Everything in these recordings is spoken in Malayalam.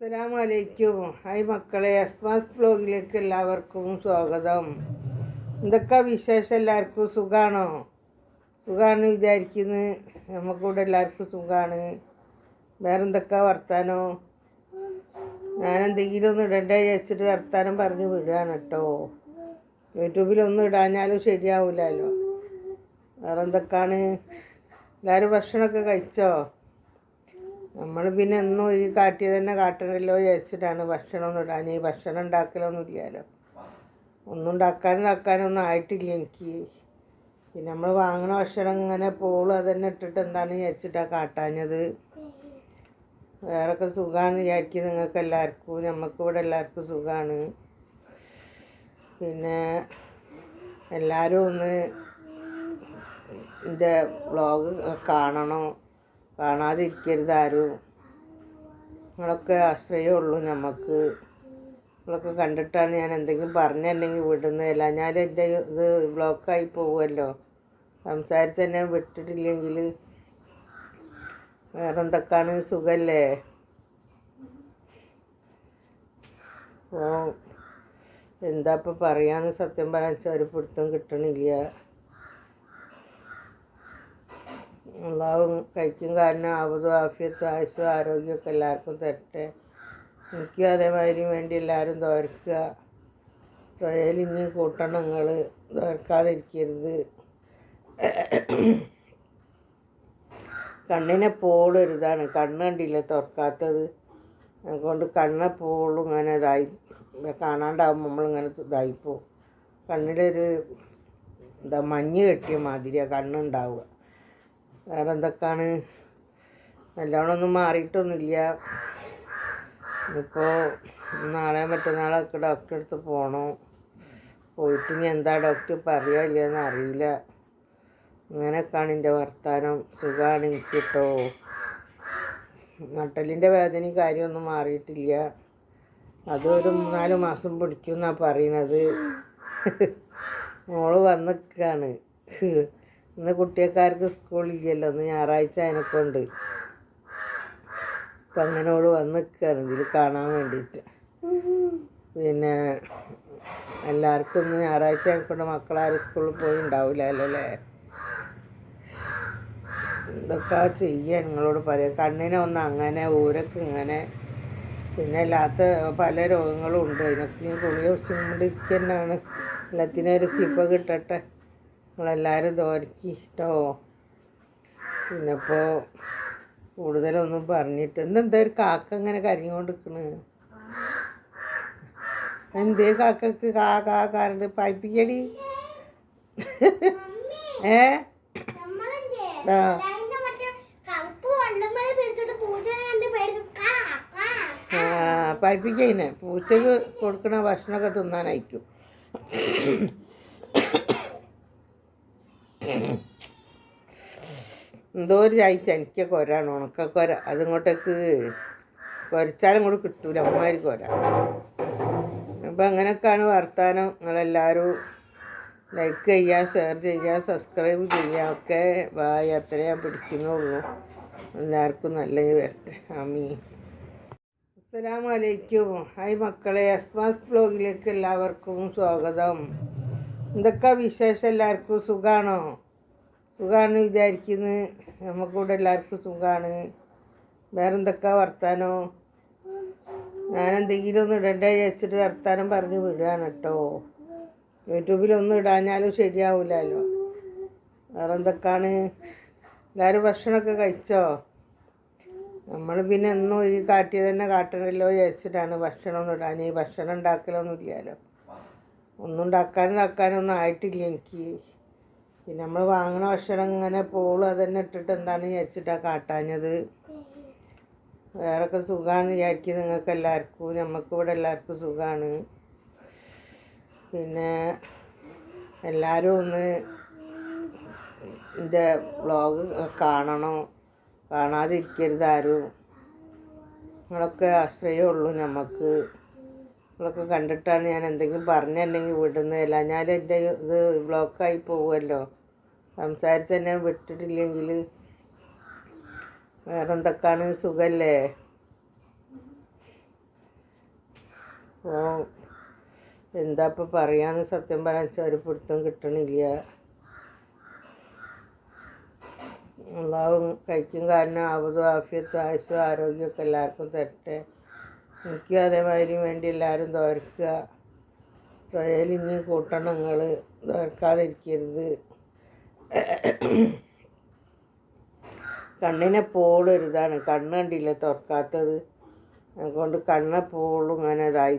അസ്സലാമലൈക്കും. ഹായ് മക്കളെ അസ്മാസ് ബ്ലോഗിലേക്ക് എല്ലാവർക്കും സ്വാഗതം. എന്തൊക്കെ വിശേഷം എല്ലാവർക്കും? സുഖാണോ? സുഖമാണ് വിചാരിക്കുന്നു. നമുക്കിവിടെ എല്ലാവർക്കും സുഖാണ്. വേറെന്തൊക്കെ വർത്താനോ? ഞാൻ എന്തെങ്കിലും ഒന്ന് ഇടണ്ടേ വിചാരിച്ചിട്ട് വർത്താനം പറഞ്ഞ് വിടുകയാണ് കേട്ടോ. യൂട്യൂബിലൊന്നും ഇടാഞ്ഞാലും ശരിയാവില്ലല്ലോ വേറെന്തൊക്കെയാണ് എല്ലാവരും ഭക്ഷണമൊക്കെ കഴിച്ചോ? നമ്മൾ പിന്നെ എന്നും ഈ കാട്ടിയത് തന്നെ കാട്ടണമല്ലോ വിചാരിച്ചിട്ടാണ് ഭക്ഷണം ഒന്നും ഇടാൻ. ഈ ഭക്ഷണം ഉണ്ടാക്കലൊന്നും ഇല്ലല്ലോ. ഒന്നും ഉണ്ടാക്കാനും ഉണ്ടാക്കാനൊന്നും ആയിട്ടില്ല എനിക്ക്. പിന്നെ നമ്മൾ വാങ്ങണ ഭക്ഷണം ഇങ്ങനെ പോളും അതന്നെ ഇട്ടിട്ട് എന്താണ് വിചാരിച്ചിട്ടാണ് കാട്ടാഞ്ഞത്. വേറൊക്കെ സുഖമാണ് വിചാരിക്കും നിങ്ങൾക്ക് എല്ലാവർക്കും. നമുക്കിവിടെ എല്ലാവർക്കും സുഖമാണ് പിന്നെ എല്ലാവരും ഒന്ന് എന്റെ വ്ളോഗ് കാണണം. കാണാതിരിക്കരുത് ആരും. നിങ്ങളൊക്കെ ആശ്രയമുള്ളൂ നമുക്ക് നിങ്ങളൊക്കെ കണ്ടിട്ടാണ് ഞാൻ എന്തെങ്കിലും പറഞ്ഞിട്ടുണ്ടെങ്കിൽ വിടുന്നതല്ല ഞാൻ എന്റെ ഇത് ബ്ലോക്കായി പോവുമല്ലോ. സംസാരിച്ച് തന്നെ വിട്ടിട്ടില്ലെങ്കിൽ വേറെ എന്തൊക്കെയാണ് അപ്പോൾ എന്താ ഇപ്പം പറയാന്ന് സത്യം പറഞ്ഞാൽ ഒരു പിടുത്തം കിട്ടണില്ല. അള്ളാഹും കഴിക്കും കാരണം ആവതും ആഫിയത്തും ആയുസും ആരോഗ്യമൊക്കെ എല്ലാവർക്കും തരട്ടെ. എനിക്കും അതേമാതിരി വേണ്ടി എല്ലാവരും തോർക്കുക തൊയലിഞ്ഞ് കൂട്ടണം നിങ്ങൾ തോർക്കാതിരിക്കരുത് കണ്ണിനെ പോളരുതാണ് കണ്ണ് കണ്ടില്ല തുറക്കാത്തത്? അതുകൊണ്ട് കണ്ണെ പോളും ഇങ്ങനെ ഇതായി. കാണാണ്ടാവുമ്പോൾ നമ്മളിങ്ങനെ ഇതായിപ്പോവും. കണ്ണിലൊരു എന്താ മഞ്ഞ് കെട്ടിയ മാതിരിയാണ് കണ്ണുണ്ടാവുക. വേറെ എന്തൊക്കെയാണ് നല്ലോണം ഒന്നും മാറിയിട്ടൊന്നുമില്ല. ഇപ്പോൾ നാളെ മറ്റന്നാളൊക്കെ ഡോക്ടറെ അടുത്ത് പോകണം പോയിട്ട് ഇനി എന്താ ഡോക്ടർ പറയുക അറിയില്ല. ഇങ്ങനെയൊക്കെയാണ് എന്റെ വർത്താനം. സുഖമാണ് എനിക്ക് കേട്ടോ നട്ടലിന്റെ വേദനയും കാര്യമൊന്നും മാറിയിട്ടില്ല. അതൊരു മൂന്നാൽ മാസം പിടിക്കും എന്നാണ് പറയണത്. മോൾ വന്നിക്കാണ്. ഇന്ന് കുട്ടിയക്കാർക്ക് സ്കൂളില്ലല്ലോ ഇന്ന് ഞായറാഴ്ച അതിനെക്കൊണ്ട് അപ്പം അങ്ങനെ ഓൾ വന്ന് നിൽക്കുകയാണ് ഇതിൽ കാണാൻ വേണ്ടിയിട്ട്. പിന്നെ എല്ലാവർക്കും ഇന്ന് ഞായറാഴ്ച ആയിക്കൊണ്ട് മക്കളാരും സ്കൂളിൽ പോയി ഉണ്ടാവില്ലല്ലോ അല്ലേ? എന്തൊക്കെ ചെയ്യുക നിങ്ങളോട് പറയാം? കണ്ണിനെ ഒന്ന് അങ്ങനെ ഊരക്ക് ഇങ്ങനെ. പിന്നെ അല്ലാത്ത പല രോഗങ്ങളും ഉണ്ട്. അതിനൊക്കെ ഈ കൊണ്ട് കുടിച്ചുകൊണ്ടിരിക്കുന്നതാണ് എല്ലാത്തിനും ഒരു സിപ്പ കിട്ടട്ടെ. നിങ്ങളെല്ലാവരും ദോരയ്ക്ക് ഇഷ്ടമോ പിന്നെ ഇപ്പോൾ കൂടുതലൊന്നും പറഞ്ഞിട്ട് ഇന്നെന്താ ഒരു കാക്ക ഇങ്ങനെ കരിഞ്ഞുകൊണ്ട് നിൽക്കണ് എന്തേ കാക്കക്ക്? കാ കാ കാറുണ്ട് പൈപ്പിക്കടി ഏ? ആ. പൈപ്പിക്കതിനെ പൂച്ചക്ക് കൊടുക്കണ ഭക്ഷണമൊക്കെ തിന്നാനയക്കും എന്തോ ഒരു ചായച്ച എനിക്ക് കൊരാണ് ഉണക്ക കൊര അതിങ്ങോട്ടേക്ക് കുരച്ചാലും കൂടെ കിട്ടൂല അമ്മമാര് കൊര. അപ്പം അങ്ങനെയൊക്കെയാണ് വർത്തമാനം നിങ്ങളെല്ലാവരും ലൈക്ക് ചെയ്യുക ഷെയർ ചെയ്യുക സബ്സ്ക്രൈബ് ചെയ്യുക ഒക്കെ ബായ് അത്രേ ഞാൻ പിടിക്കുന്നുള്ളൂ. എല്ലാവർക്കും നല്ലത് വരട്ടെ. ആമീ അസ്സലാമു അലൈക്കും. ഹായ് മക്കളെ. അസ്മാസ് ബ്ലോഗിലേക്ക് എല്ലാവർക്കും സ്വാഗതം. എന്തൊക്കെ വിശേഷം എല്ലാവർക്കും സുഖാണോ? സുഖമാണ് വിചാരിക്കുന്നു. നമുക്കിവിടെ എല്ലാവർക്കും സുഖാണ്. വേറെന്തൊക്കെ വർത്താനോ? ഞാൻ എന്തെങ്കിലും ഒന്ന് ഇടണ്ടേ വിചാരിച്ചിട്ട് വർത്താനം പറഞ്ഞ് വിടുകയാണ് കേട്ടോ യൂട്യൂബിലൊന്നും ഇടാഞ്ഞാലും ശരിയാവില്ലല്ലോ വേറെന്തൊക്കെയാണ് എല്ലാവരും ഭക്ഷണമൊക്കെ കഴിച്ചോ? നമ്മൾ പിന്നെ എന്നും ഈ കാട്ടിയത് തന്നെ കാട്ടണമല്ലോ വിചാരിച്ചിട്ടാണ് ഭക്ഷണം ഒന്നും ഇടാൻ ഈ ഭക്ഷണം ഉണ്ടാക്കലൊന്നും ഇല്ലല്ലോ. ഒന്നും ഉണ്ടാക്കാനും ഇതാക്കാനൊന്നും ആയിട്ടില്ല എനിക്ക്. പിന്നെ നമ്മൾ വാങ്ങണ ഭക്ഷണം ഇങ്ങനെ പോളും അതന്നെ ഇട്ടിട്ട് എന്താണ് വിചാരിച്ചിട്ടാണ് കാട്ടാഞ്ഞത്. വേറൊക്കെ സുഖമാണ് വിചാരിക്കും നിങ്ങൾക്ക് എല്ലാവർക്കും നമുക്ക് ഇവിടെ എല്ലാവർക്കും സുഖമാണ് പിന്നെ എല്ലാവരും ഒന്ന് എന്റെ വ്ളോഗ് കാണണം. കാണാതിരിക്കരുത് ആരും. നിങ്ങളൊക്കെ ആശ്രയമുള്ളൂ നമുക്ക് നിങ്ങളൊക്കെ കണ്ടിട്ടാണ് ഞാൻ എന്തെങ്കിലും പറഞ്ഞല്ലെങ്കിൽ വിടുന്നതല്ല ഞാൻ എന്റെ ഇത് ബ്ലോക്കായി പോവുമല്ലോ. സംസാരിച്ച് തന്നെ വിട്ടിട്ടില്ലെങ്കിൽ വേറെ എന്തൊക്കെയാണ് സുഖല്ലേ? ഓ എന്താ ഇപ്പം പറയാന്ന് സത്യം പറയാൻ വെച്ചാൽ ഒരു പിടുത്തം കിട്ടണില്ല. അള്ളാഹും കഴിക്കും കാരണം ആവതും ആഫിയത്തും ആയുസ്സും ആരോഗ്യമൊക്കെ എല്ലാവർക്കും തരട്ടെ. എനിക്കും അതേമാതിരി വേണ്ടി എല്ലാവരും തോർക്കുക തൊയൽ കൂട്ടണങ്ങൾ തോർക്കാതിരിക്കരുത് കണ്ണിനെപ്പോഴും ഒരു ഇതാണ് കണ്ണ് കണ്ടില്ല തുറക്കാത്തത് അതുകൊണ്ട് കണ്ണെപ്പോഴും ഇങ്ങനെ ഇതായി.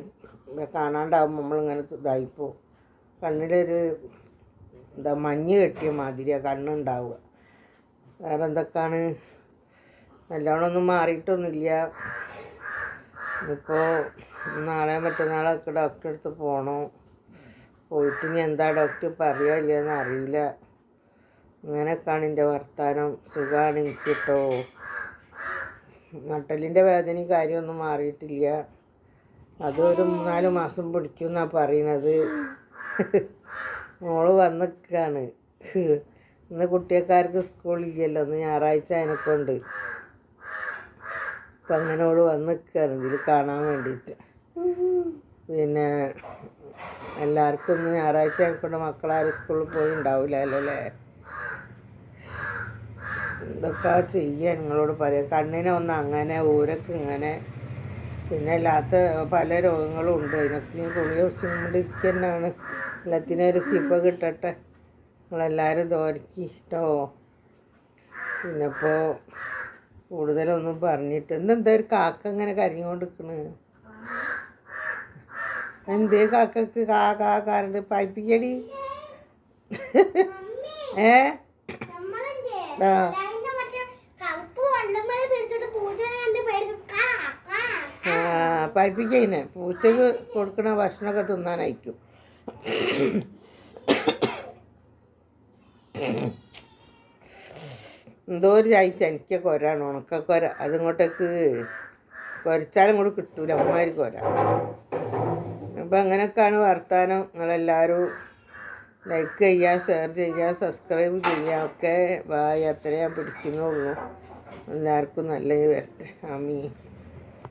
കാണാണ്ടാവുമ്പോൾ നമ്മളിങ്ങനെ ഇതായിപ്പോവും കണ്ണിലൊരു എന്താ മഞ്ഞ് കെട്ടിയ മാതിരിയാണ് കണ്ണുണ്ടാവുക വേറെ എന്തൊക്കെയാണ് നല്ലോണം ഒന്നും മാറിയിട്ടൊന്നുമില്ല. ഇപ്പോൾ നാളെ മറ്റന്നാളൊക്കെ ഡോക്ടറെ അടുത്ത് പോകണം പോയിട്ട് ഇനി എന്താ ഡോക്ടർ പറയുക ഇല്ലയെന്ന് അറിയില്ല. അങ്ങനെയൊക്കെയാണ് എന്റെ വർത്താനം. സുഖമാണ് എനിക്ക് കേട്ടോ നട്ടലിന്റെ വേദനയും കാര്യമൊന്നും മാറിയിട്ടില്ല. അതൊരു മൂന്നാൽ മാസം പിടിക്കും എന്നാണ് പറയണത്. മോൾ വന്നിക്കാണ്. ഇന്ന് കുട്ടിയക്കാർക്ക് സ്കൂളില്ലല്ലോ. ഇന്ന് ഞായറാഴ്ച അതിനെക്കൊണ്ട് അങ്ങനെ ഓൾ വന്നിക്കാണ്. ഇതിൽ കാണാൻ വേണ്ടിയിട്ട് പിന്നെ എല്ലാവർക്കും ഇന്ന് ഞായറാഴ്ച ആയിക്കൊണ്ട് മക്കളാരും സ്കൂളിൽ പോയി ഉണ്ടാവില്ലല്ലോ അല്ലേ ഇതൊക്കെ ചെയ്യുക നിങ്ങളോട് പറയാം. കണ്ണിനെ ഒന്ന് അങ്ങനെ ഊരക്ക് ഇങ്ങനെ. പിന്നെ അല്ലാത്ത പല രോഗങ്ങളും ഉണ്ട്. അതിനൊക്കെ ഞാൻ ഗുളിക കുടിച്ചുകൊണ്ടിരിക്കുന്നതാണ് എല്ലാത്തിനും ഒരു സിപ്പ കിട്ടട്ടെ. നിങ്ങളെല്ലാവരും ദോരക്ക് ഇഷ്ടോ പിന്നെ ഇപ്പോൾ കൂടുതലൊന്നും പറഞ്ഞിട്ട്. ഇന്നെന്താ ഒരു കാക്ക ഇങ്ങനെ കരിഞ്ഞുകൊണ്ട് നിൽക്കണ് എന്തേ കാക്കക്ക്? കാ കാ കാറുണ്ട് പൈപ്പിക്കടി ഏ? ആ. പൈപ്പിക്കതിനെ പൂച്ചക്ക് കൊടുക്കണ ഭക്ഷണമൊക്കെ തിന്നാനയക്കും എന്തോ ഒരു ചായച്ച എനിക്ക് കൊരാണ് ഉണക്ക കൊര. അതിങ്ങോട്ടേക്ക് കൊരച്ചാലും കൂടെ കിട്ടൂല അമ്മമാര് കൊര. അപ്പം അങ്ങനെയൊക്കെയാണ് വർത്താനം. നിങ്ങളെല്ലാവരും ലൈക്ക് ചെയ്യുക ഷെയർ ചെയ്യുക സബ്സ്ക്രൈബ് ചെയ്യുക ഒക്കെ അത്രേ ഞാൻ പിടിക്കുന്നുള്ളൂ. എല്ലാവർക്കും നല്ലത് വരട്ടെ. ആമീൻ.